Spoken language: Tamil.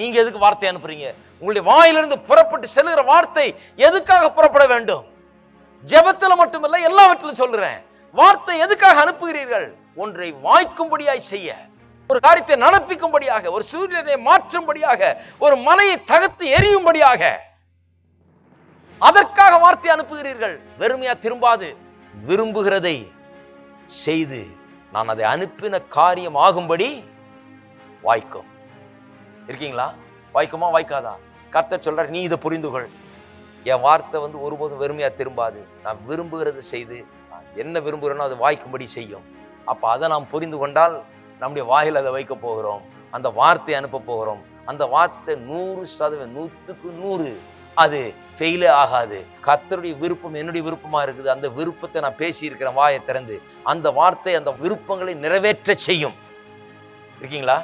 நீங்க எதுக்கு வார்த்தை அனுப்புறீங்க? உங்களுடைய வாயிலிருந்து புறப்பட்டு செல்கிற வார்த்தை எதுக்காக புறப்பட வேண்டும்? ஜெபத்துல மட்டுமல்ல எல்லாவற்றிலும் சொல்றேன் வார்த்தை எதுக்காக அனுப்புகிறீர்கள்? ஒன்றை வாய்க்கும்படியாய் செய்ய. ஒரு காரியத்தை நடப்பிக்கும்படியாக ஒரு சூரியனை மாற்றும்படியாக ஒரு மலையை தகர்த்து எரியும்படியாக அதற்காக வார்த்தை அனுப்புகிறீர்கள். வெறுமையா திரும்பாது. விரும்புகிறதை செய்து நான் அதை அனுப்பின காரியம் ஆகும்படி வாய்க்கும். இருக்கீங்களா? வாய்க்குமா வாய்க்காதா? கர்த்தர் சொல்றார் நீ இதை புரிந்து கொள் என் வார்த்தை வந்து ஒருபோதும் வெறுமையா திரும்பாது. நான் விரும்புகிறது செய்து நான் என்ன விரும்புகிறேனோ அதை வாய்க்கும்படி செய்யும். அப்ப அதை நாம் புரிந்து கொண்டால் நம்முடைய வாயில் அதை வைக்க போகிறோம். அந்த வார்த்தையை அனுப்ப போகிறோம். அந்த வார்த்தை நூறு சதவீதம் நூற்றுக்கு நூறு அது ஃபெயிலே ஆகாது. கர்த்தருடைய விருப்பம் என்னுடைய விருப்பமாக இருக்குது. அந்த விருப்பத்தை நான் பேசியிருக்கிறேன் வாயை திறந்து. அந்த வார்த்தை அந்த விருப்பங்களை நிறைவேற்ற செய்யும். இருக்கீங்களா?